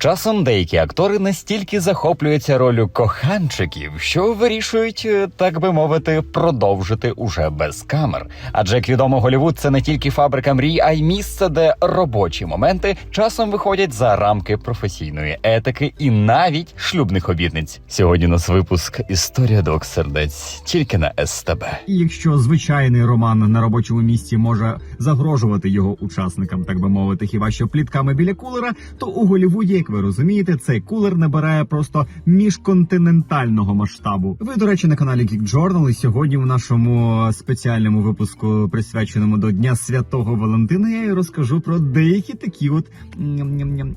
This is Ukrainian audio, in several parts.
Часом деякі актори настільки захоплюються ролью коханчиків, що вирішують, е, так би мовити, продовжити уже без камер. Адже як відомо, Голівуд це не тільки фабрика мрій, а й місце, де робочі моменти часом виходять за рамки професійної етики і навіть шлюбних обітниць. Сьогодні у нас випуск Історія двох сердець тільки на СТБ. І якщо звичайний роман на робочому місці може загрожувати його учасникам, так би мовити, хіба що плітками біля кулера, то у Голівуді, як ви розумієте, цей кулер набирає просто міжконтинентального масштабу. Ви, до речі, на каналі Geek Journal, і сьогодні в нашому спеціальному випуску, присвяченому до Дня Святого Валентина, я розкажу про деякі такі от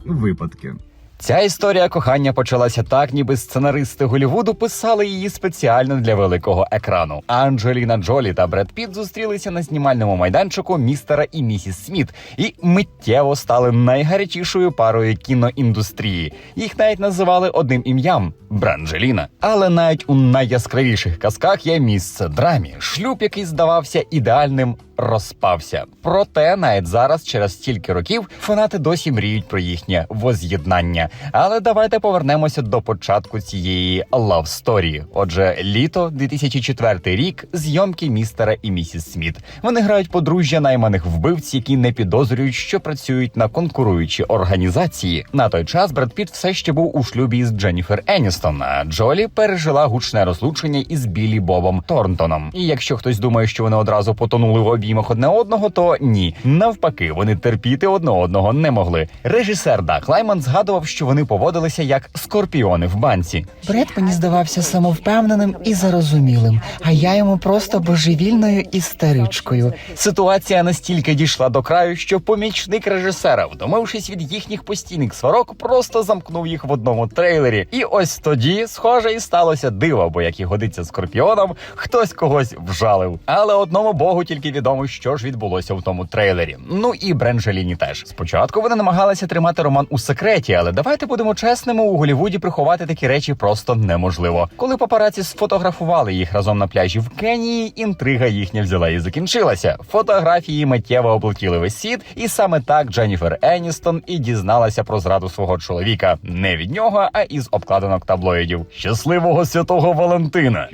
випадки. Ця історія кохання почалася так, ніби сценаристи Голівуду писали її спеціально для великого екрану. Анджеліна Джолі та Бред Піт зустрілися на знімальному майданчику містера і місіс Сміт і миттєво стали найгарячішою парою кіноіндустрії. Їх навіть називали одним ім'ям Бранджеліна. Але навіть у найяскравіших казках є місце драмі. Шлюб, який здавався ідеальним, розпався. Проте навіть зараз, через стільки років, фанати досі мріють про їхнє воз'єднання. Але давайте повернемося до початку цієї story. Отже, літо 2004 рік, зйомки містера і місіс Сміт. Вони грають подружжя найманих вбивць, які не підозрюють, що працюють на конкуруючі організації. На той час Бред Піт все ще був у шлюбі з Дженніфер Еністон. А Джолі пережила гучне розлучення із Білі Бобом Торнтоном. І якщо хтось думає, що вони одразу потонули в обіймах одне одного, то ні. Навпаки, вони терпіти одне одного не могли. Режисер Дак Лайман згадував, що вони поводилися як скорпіони в банці. Бред мені здавався самовпевненим і зарозумілим, а я йому просто божевільною істеричкою. Ситуація настільки дійшла до краю, що помічник режисера, вдомившись від їхніх постійних сварок, просто замкнув їх в одному трейлері. І ось тоді, схоже, і сталося диво, бо як і годиться скорпіоном, хтось когось вжалив. Але одному богу тільки відомо, що ж відбулося в тому трейлері. Ну і Бренджеліні теж. Спочатку вони намагалися тримати роман у секреті, але давайте будемо чесними, у Голівуді приховати такі речі просто неможливо. Коли папараці сфотографували їх разом на пляжі в Кенії, інтрига їхня взяла і закінчилася. Фотографії миттєво облетіли весь світ, і саме так Дженніфер Еністон і дізналася про зраду свого чоловіка не від нього, а із обкладинок таблоїдів. Щасливого святого Валентина!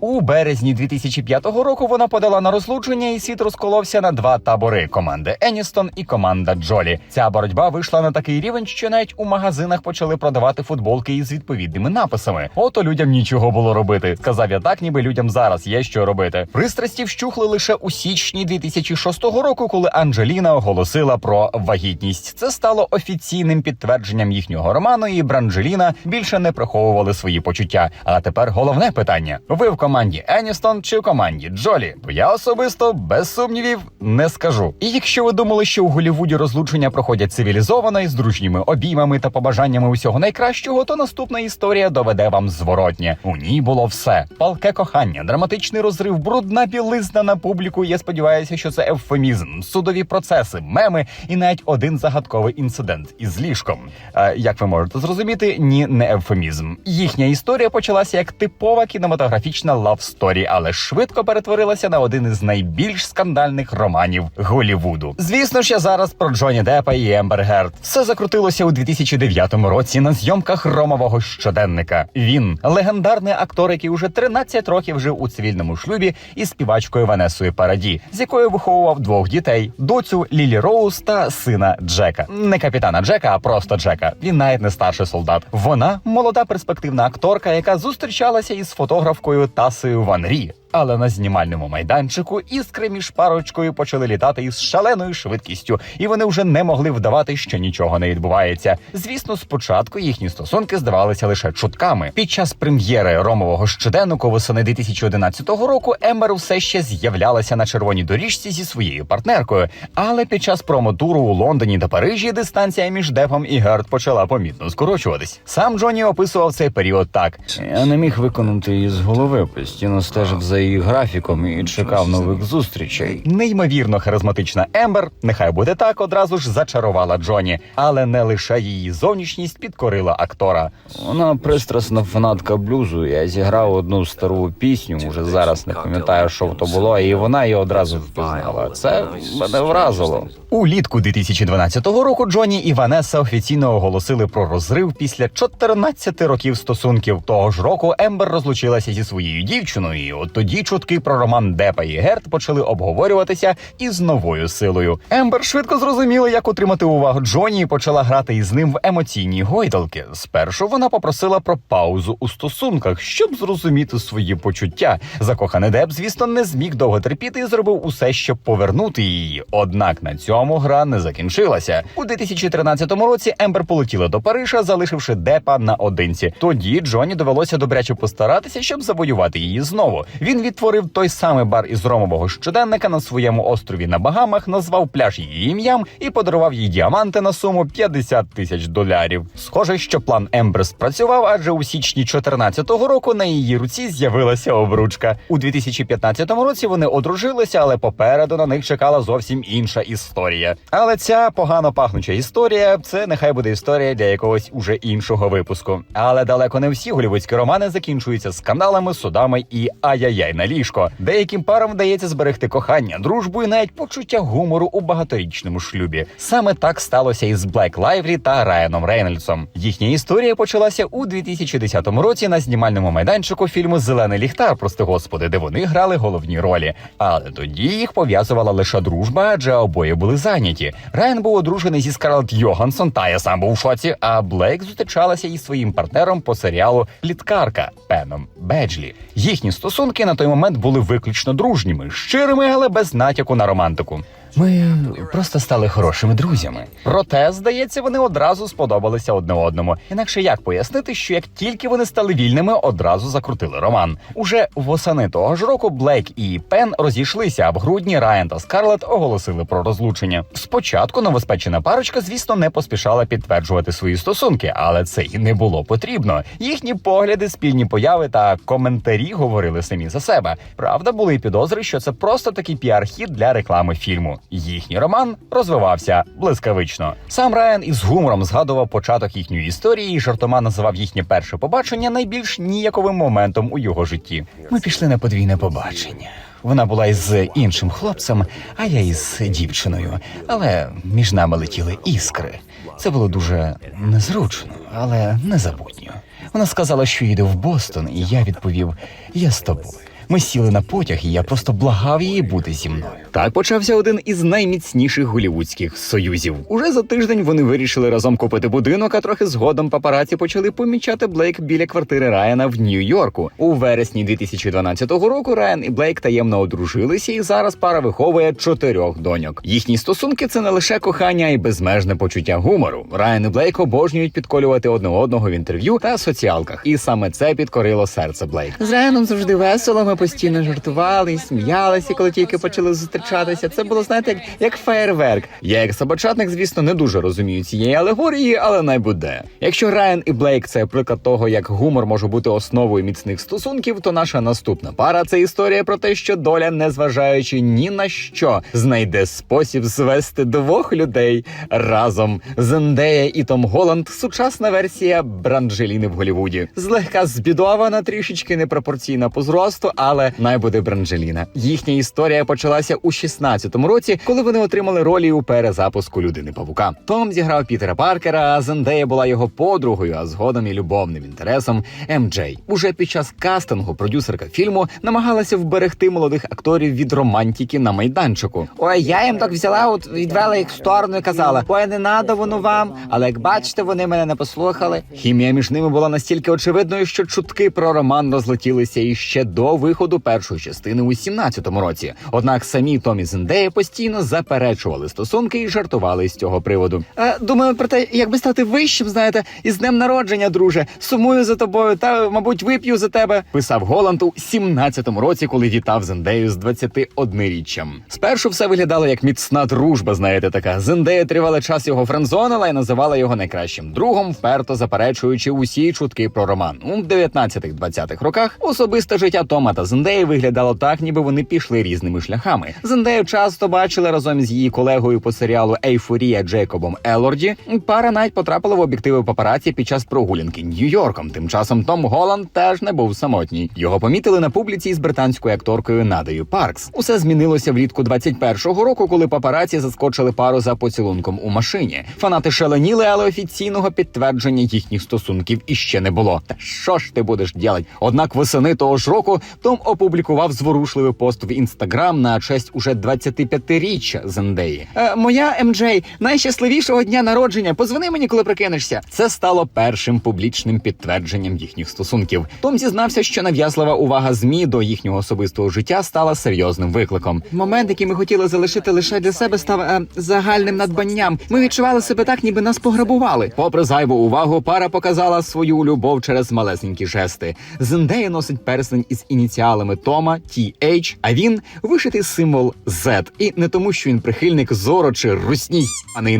У березні 2005 року вона подала на розлучення, і світ розколовся на два табори: команди Еністон і команда Джолі. Ця боротьба вийшла на такий рівень, що навіть у магазинах почали продавати футболки із відповідними написами. Ото людям нічого було робити. Сказав я так, ніби людям зараз є що робити. Пристрасті вщухли лише у січні 2006 року, коли Анджеліна оголосила про вагітність. Це стало офіційним підтвердженням їхнього роману, і Бранджеліна більше не приховували свої почуття. А тепер головне питання: ви в команді Еністон чи в команді Джолі? Бо я особисто без сумнівів не скажу. І якщо ви думали, що у Голівуді розлучення проходять цивілізовано і з дружніми обіймами та побажаннями усього найкращого, то наступна історія доведе вам зворотнє. У ній було все: палке кохання, драматичний розрив, брудна білизна на публіку. Я сподіваюся, що це евфемізм, судові процеси, меми і навіть один загадковий інцидент із ліжком. Е, як ви можете зрозуміти, ні, не евфемізм. Їхня історія почалася як типова кінематографічна лав-сторі, але швидко перетворилася на один із найбільш скандальних романів Голівуду. Звісно ж, я зараз про Джоні Деппа і Ембер Герд. Все закрутилося у 2009 році на зйомках Ромового щоденника. Він легендарний актор, який уже 13 років жив у цивільному шлюбі із співачкою Ванесою Параді, з якою виховував двох дітей: доцю Лілі Роуз та сина Джека. Не капітана Джека, а просто Джека. Він навіть не старший солдат. Вона молода перспективна акторка, яка зустрічалася із фотографкою Тасею Ван Рі. Але на знімальному майданчику іскри між парочкою почали літати із шаленою швидкістю, і вони вже не могли вдавати, що нічого не відбувається. Звісно, спочатку їхні стосунки здавалися лише чутками. Під час прем'єри ромового щоденнику восени 2011 року Ембер все ще з'являлася на червоній доріжці зі своєю партнеркою. Але під час промотуру у Лондоні та Парижі дистанція між Депом і Герд почала помітно скорочуватись. Сам Джоні описував цей період так: Я не міг виконати її з голови, постійно стежив за її її графіком і чекав нових зустрічей. Неймовірно харизматична Ембер, нехай буде так, одразу ж зачарувала Джоні, але не лише її зовнішність підкорила актора. Вона пристрасна фанатка блюзу. Я зіграв одну стару пісню, уже зараз не пам'ятаю, що то було, і вона її одразу впізнала. Це мене вразило. Улітку 2012 року Джоні і Ванеса офіційно оголосили про розрив після 14 років стосунків. Того ж року Ембер розлучилася зі своєю дівчиною. І от тоді чутки про роман Депа і Герт почали обговорюватися із новою силою. Ембер швидко зрозуміла, як утримати увагу Джоні, і почала грати із ним в емоційні гойдалки. Спершу вона попросила про паузу у стосунках, щоб зрозуміти свої почуття. Закоханий Деп, звісно, не зміг довго терпіти і зробив усе, щоб повернути її. Однак на цьому гра не закінчилася. У 2013 році Ембер полетіла до Парижа, залишивши Депа наодинці. Тоді Джоні довелося добряче постаратися, щоб завоювати її знову. Він відтворив той самий бар із ромового щоденника на своєму острові на Багамах, назвав пляж її ім'ям і подарував їй діаманти на суму 50 тисяч долярів. Схоже, що план Ембер спрацював, адже у січні 2014 року на її руці з'явилася обручка. У 2015 році вони одружилися, але попереду на них чекала зовсім інша історія. Але ця погано пахнуча історія це нехай буде історія для якогось уже іншого випуску. Але далеко не всі голівудські романи закінчуються скандалами, судами і ай-яй-яй на ліжко. Деяким парам вдається зберегти кохання, дружбу і навіть почуття гумору у багаторічному шлюбі. Саме так сталося із Блек Лайвлі та Райаном Рейнольдсом. Їхня історія почалася у 2010 році на знімальному майданчику фільму Зелений ліхтар, прости господи, де вони грали головні ролі. Але тоді їх пов'язувала лише дружба, адже обоє були зайняті. Райан був одружений зі Скарлетт Йогансон, та я сам був в шоці. А Блейк зустрічалася із своїм партнером по серіалу Пліткарка Пеном Беджлі. Їхні стосунки на той момент були виключно дружніми, щирими, але без натяку на романтику. Ми просто стали хорошими друзями. Проте, здається, вони одразу сподобалися одне одному. Інакше як пояснити, що як тільки вони стали вільними, одразу закрутили роман. Уже восени того ж року Блейк і Пен розійшлися, а в грудні Райан та Скарлетт оголосили про розлучення. Спочатку новоспечена парочка, звісно, не поспішала підтверджувати свої стосунки, але це і не було потрібно. Їхні погляди, спільні появи та коментарі говорили самі за себе. Правда, були й підозри, що це просто такий піар-хід для реклами фільму. Їхній роман розвивався блискавично. Сам Райан із гумором згадував початок їхньої історії і жартома називав їхнє перше побачення найбільш ніяковим моментом у його житті. Ми пішли на подвійне побачення. Вона була із іншим хлопцем, а я із дівчиною. Але між нами летіли іскри. Це було дуже незручно, але незабутньо. Вона сказала, що їде в Бостон, і я відповів: Я з тобою. Ми сіли на потяг, і я просто благав її бути зі мною. Так почався один із найміцніших голівудських союзів. Уже за тиждень вони вирішили разом купити будинок, а трохи згодом папараці почали помічати Блейк біля квартири Райана в Нью-Йорку. У вересні 2012 року Райан і Блейк таємно одружилися, і зараз пара виховує чотирьох доньок. Їхні стосунки це не лише кохання, а й безмежне почуття гумору. Райан і Блейк обожнюють підколювати одне одного в інтерв'ю та соціалках, і саме це підкорило серце Блейк. З Райаном завжди весело. Ми постійно жартували і сміялися, коли тільки почали зустрічатися. Це було знаєте, як, як феєрверк. Я, як собачатник, звісно, не дуже розумію цієї алегорії, але най буде. Якщо Райан і Блейк це приклад того, як гумор може бути основою міцних стосунків, то наша наступна пара це історія про те, що доля, незважаючи ні на що, знайде спосіб звести двох людей разом. Зендея і Том Голланд сучасна версія Бранджеліни в Голівуді. Злегка збідована, трішечки непропорційна по зросту, але най буде Бранджеліна. Їхня історія почалася у 16-му році, коли вони отримали ролі у перезапуску людини павука. Том зіграв Пітера Паркера, а Зендея була його подругою, а згодом і любовним інтересом МД. Уже під час кастингу продюсерка фільму намагалася вберегти молодих акторів від романтики на майданчику. Ой, я їм так взяла, от відвела їх в сторону і казала: ой, не надо воно вам. Але як бачите, вони мене не послухали. Хімія між ними була настільки очевидною, що чутки про роман розлетілися іще до виходу першої частини у 17-му році. Однак самі Томі Зендея постійно заперечували стосунки і жартували з цього приводу. Е, думаю про те, як би стати вищим, знаєте, із днем народження, друже. Сумую за тобою, та мабуть вип'ю за тебе. Писав Голланд у 17-му році, коли вітав Зендею з 21-річчям. Спершу все виглядало як міцна дружба. Знаєте, така Зендея тривалий час його френдзонила і називала його найкращим другом, вперто заперечуючи усі чутки про роман. У 19-20-х роках особисте життя Тома та Зендеї виглядало так, ніби вони пішли різними шляхами. Зендею часто бачили разом з її колегою по серіалу Ейфорія Джейкобом Елорді. Пара навіть потрапила в об'єктиви папараці під час прогулянки Нью-Йорком. Тим часом Том Голланд теж не був самотній. Його помітили на публіці з британською акторкою Надею Паркс. Усе змінилося влітку 21-го року, коли папараці заскочили пару за поцілунком у машині. Фанати шаленіли, але офіційного підтвердження їхніх стосунків іще не було. Та що ж ти будеш ділять? Однак восени того ж року Том опублікував зворушливий пост в інстаграм на честь уже 25-річчя Зендеї. Е, моя МД, найщасливішого дня народження. Позвони мені, коли прикинешся. Це стало першим публічним підтвердженням їхніх стосунків. Том зізнався, що нав'язлива увага змі до їхнього особистого життя стала серйозним викликом. Момент, який ми хотіли залишити лише для себе, став е, загальним надбанням. Ми відчували себе так, ніби нас пограбували. Попри зайву увагу, пара показала свою любов через малесенькі жести. Зендея носить перстень із ініціалами Тома TH, а він вишитий символ Z. І не тому, що він прихильник Зоро чи Русній, а на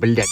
блядь.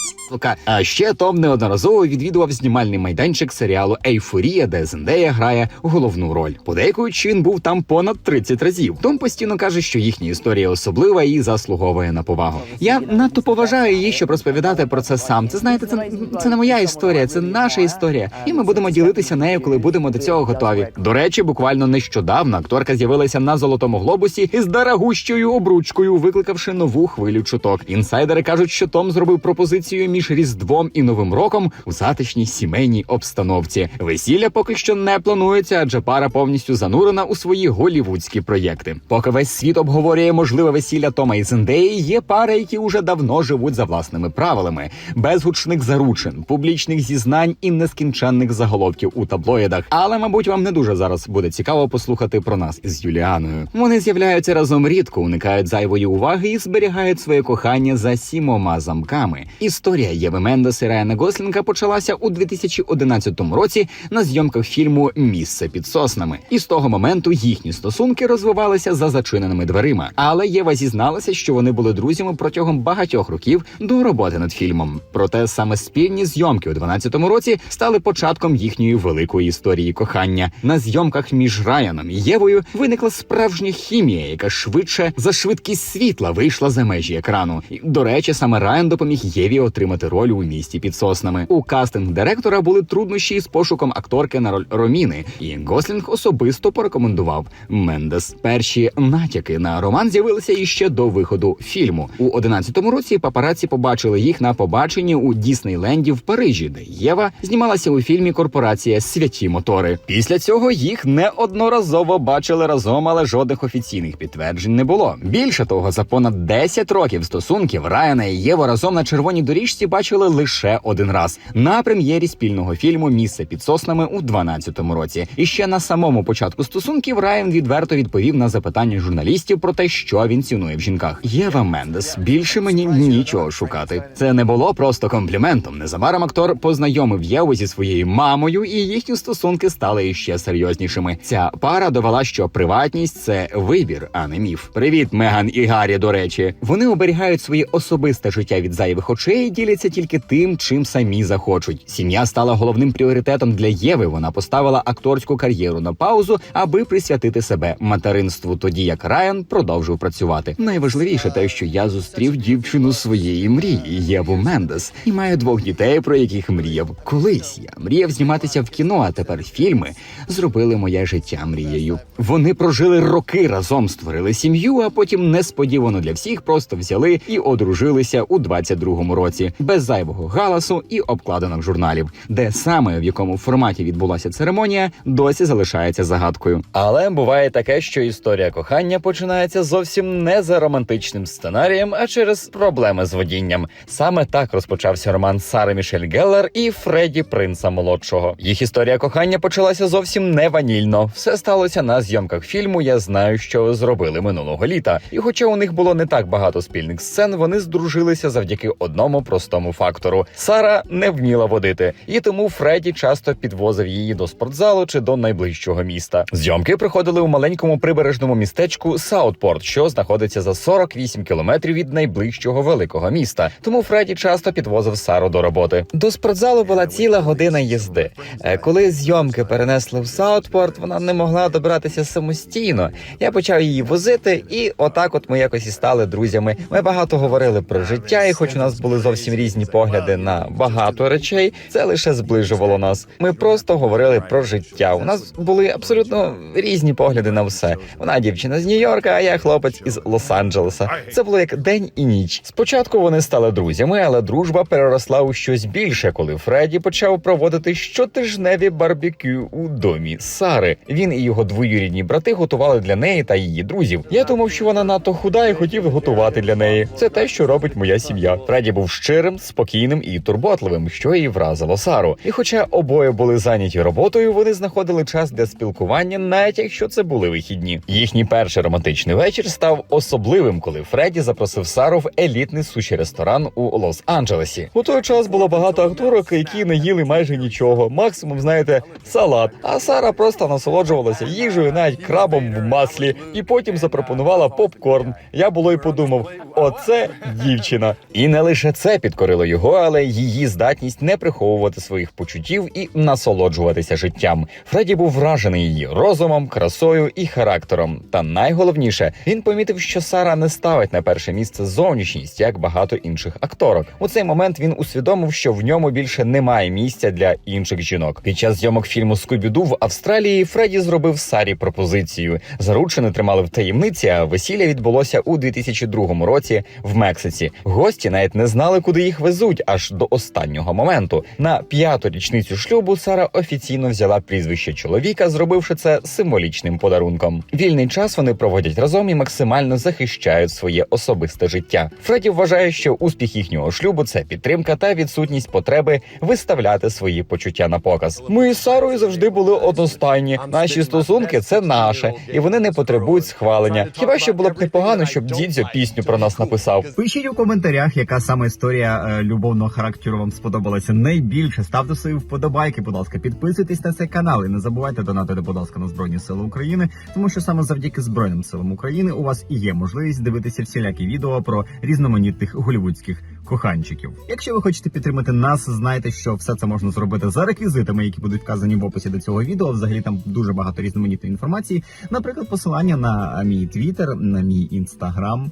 А ще Том неодноразово відвідував знімальний майданчик серіалу Ейфорія, де Зендея грає головну роль. Подейкуючи, він був там понад 30 разів. Том постійно каже, що їхня історія особлива і заслуговує на повагу. Я надто поважаю її, щоб розповідати про це сам. Це знаєте, це, це не моя історія, це наша історія. І ми будемо ділитися нею, коли будемо до цього готові. До речі, буквально нещодавно акторка з'явилася на золотому глобусі із дорогущою обручкою, викликавши нову хвилю чуток. Інсайдери кажуть, що Том зробив пропозицію між Різдвом і Новим роком у затишній сімейній обстановці. Весілля поки що не планується, адже пара повністю занурена у свої голівудські проєкти. Поки весь світ обговорює можливе весілля Тома і Зендеї, є пари, які уже давно живуть за власними правилами, без гучних заручин, публічних зізнань і нескінченних заголовків у таблоїдах. Але, мабуть, вам не дуже зараз буде цікаво послухати про нас із Юліаною. Вони з'являються разом рідко, уникають зайвої уваги і зберігають своє кохання за сімома замками. Історія Єви Мендес і Райана Гослінга почалася у 2011 році на зйомках фільму Місце під соснами. І з того моменту їхні стосунки розвивалися за зачиненими дверима. Але Єва зізналася, що вони були друзями протягом багатьох років до роботи над фільмом. Проте саме спільні зйомки у 12-му році стали початком їхньої великої історії кохання. На зйомках між Райаном і Євою виникла справжня хімія, яка швидше за швидкість світла вийшла за межі екрану. І, до речі, саме Райан допоміг Єві отримати роль у місті під соснами. У кастинг директора були труднощі із пошуком акторки на роль Роміни, і Гослінг особисто порекомендував Мендес. Перші натяки на роман з'явилися іще до виходу фільму. У 11-му році папараці побачили їх на побаченні у Діснейленді в Парижі, де Єва знімалася у фільмі Корпорація Святі мотори. Після цього їх неодноразово бачили разом, але жодних офіційних підтверджень не було. Більше того, за понад 10 років стосунків Райана і Єву разом на червоній доріжці бачили лише один раз на прем'єрі спільного фільму Місце під соснами у 12-му році. І ще на самому початку стосунків Райан відверто відповів на запитання журналістів про те, що він цінує в жінках. Єва Мендес більше мені нічого шукати. Це не було просто компліментом. Незабаром актор познайомив Єву зі своєю мамою, і їхні стосунки стали іще серйознішими. Ця пара довела, що приватність це вибір, а не міф. Привіт, Меган і Гаррі. До речі, вони оберігають своє особисте життя від зайвих очей і діляться тільки тим, чим самі захочуть. Сім'я стала головним пріоритетом для Єви. Вона поставила акторську кар'єру на паузу, аби присвятити себе материнству, тоді як Райан продовжив працювати. Найважливіше те, що я зустрів дівчину своєї мрії Єву Мендес, і маю двох дітей, про яких мріяв. Колись я мріяв зніматися в кіно, а тепер фільми зробили моє життя мрією. Вони прожили роки разом, створили сім'ю, а потім несподівано для всіх просто взяли і одружилися у 22-му році без зайвого галасу і обкладинок журналів, де саме в якому форматі відбулася церемонія, досі залишається загадкою. Але буває таке, що історія кохання починається зовсім не за романтичним сценарієм, а через проблеми з водінням. Саме так розпочався роман Сари Мішель Геллер і Фредді Принца молодшого. Їх історія кохання почалася зовсім не ванільно. Все сталося на зйомках фільму. Я знаю, що зробили минулого літа. І хоча у них було не так багато спільних сцен, вони здружилися завдяки одному простому фактору: Сара не вміла водити, і тому Фредді часто підвозив її до спортзалу чи до найближчого міста. Зйомки проходили у маленькому прибережному містечку Саутпорт, що знаходиться за 48 кілометрів від найближчого великого міста. Тому Фредді часто підвозив Сару до роботи. До спортзалу була ціла година їзди. Е, Коли зйомки перенесли в Саутпорт, вона не могла почала добиратися самостійно. Я почав її возити, і отак, от ми якось і стали друзями. Ми багато говорили про життя, і хоч у нас були зовсім різні погляди на багато речей, це лише зближувало нас. Ми просто говорили про життя. У нас були абсолютно різні погляди на все. Вона дівчина з Нью-Йорка, а я хлопець із Лос-Анджелеса. Це було як день і ніч. Спочатку вони стали друзями, але дружба переросла у щось більше, коли Фредді почав проводити щотижневі барбекю у домі Сари. Він і його двоюрідні брати готували для неї та її друзів. Я думав, що вона надто худа і хотів готувати для неї. Це те, що робить моя сім'я. Фредді був щирим, спокійним і турботливим, що її вразило Сару. І хоча обоє були зайняті роботою, вони знаходили час для спілкування, навіть якщо це були вихідні. Їхній перший романтичний вечір став особливим, коли Фредді запросив Сару в елітний суші ресторан у Лос-Анджелесі. У той час було багато акторок, які не їли майже нічого. Максимум, знаєте, салат. А Сара просто насолоджувалася їжею, навіть крабом в маслі, і потім запропонувала попкорн. Я було й подумав: оце дівчина. І не лише це підкорило його, але її здатність не приховувати своїх почуттів і насолоджуватися життям. Фредді був вражений її розумом, красою і характером. Та найголовніше, він помітив, що Сара не ставить на перше місце зовнішність, як багато інших акторок. У цей момент він усвідомив, що в ньому більше немає місця для інших жінок. Під час зйомок фільму Скубіду в Австралії Фредді зробив Сарі пропозицію. Заручини тримали в таємниці, а весілля відбулося у 2002 році в Мексиці. Гості навіть не знали, куди їх везуть, аж до останнього моменту. На п'яту річницю шлюбу Сара офіційно взяла прізвище чоловіка, зробивши це символічним подарунком. Вільний час вони проводять разом і максимально захищають своє особисте життя. Фредді вважає, що успіх їхнього шлюбу це підтримка та відсутність потреби виставляти свої почуття на показ. Ми з Сарою завжди були одностайні. Наші стосунки це наше, і вони не потребують схвалення. Хіба що було б непогано, щоб дідзьо пісню про нас написав. Пишіть у коментарях, яка саме історія е, любовного характеру вам сподобалася найбільше. Ставте свої вподобайки, будь ласка, підписуйтесь на цей канал і не забувайте донатити, будь ласка, на Збройні Сили України, тому що саме завдяки Збройним силам України у вас і є можливість дивитися всілякі відео про різноманітних голівудських коханчиків. Якщо ви хочете підтримати нас, знайте, що все це можна зробити за реквізитами, які будуть вказані в описі до цього відео. Взагалі там дуже багато різноманітної інформації. Наприклад, посилання на мій твіттер, на мій інстаграм.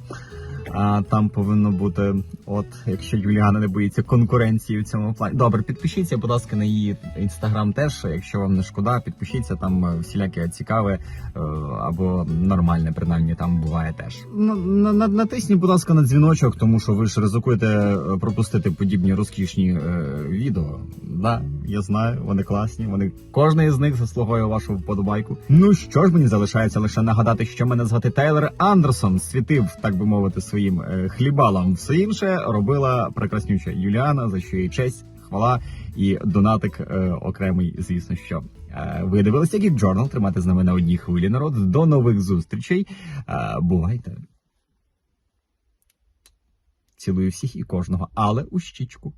А там повинно бути, от якщо Юліана не боїться конкуренції в цьому плані. Добре, підпишіться, будь ласка, на її інстаграм теж. Якщо вам не шкода, підпишіться там е, всіляке цікаве е, або нормальне, принаймні там буває теж. На, на, на- натисніть, будь ласка, на дзвіночок, тому що ви ж ризикуєте е, пропустити подібні розкішні відео. Да, я знаю, вони класні. Вони кожне із них заслуговує вашу вподобайку. Ну що ж, мені залишається лише нагадати, що мене звати Тайлер Андерсон. Світив, так би мовити, своїм е, хлібалам. Все інше робила прекраснюча Юліана, за що їй честь, хвала і донатик е, окремий, звісно, що. Е, Ви дивилися Geek Journal, тримати з нами на одній хвилі народ. До нових зустрічей. Е, Бувайте. Цілую всіх і кожного, але у щічку.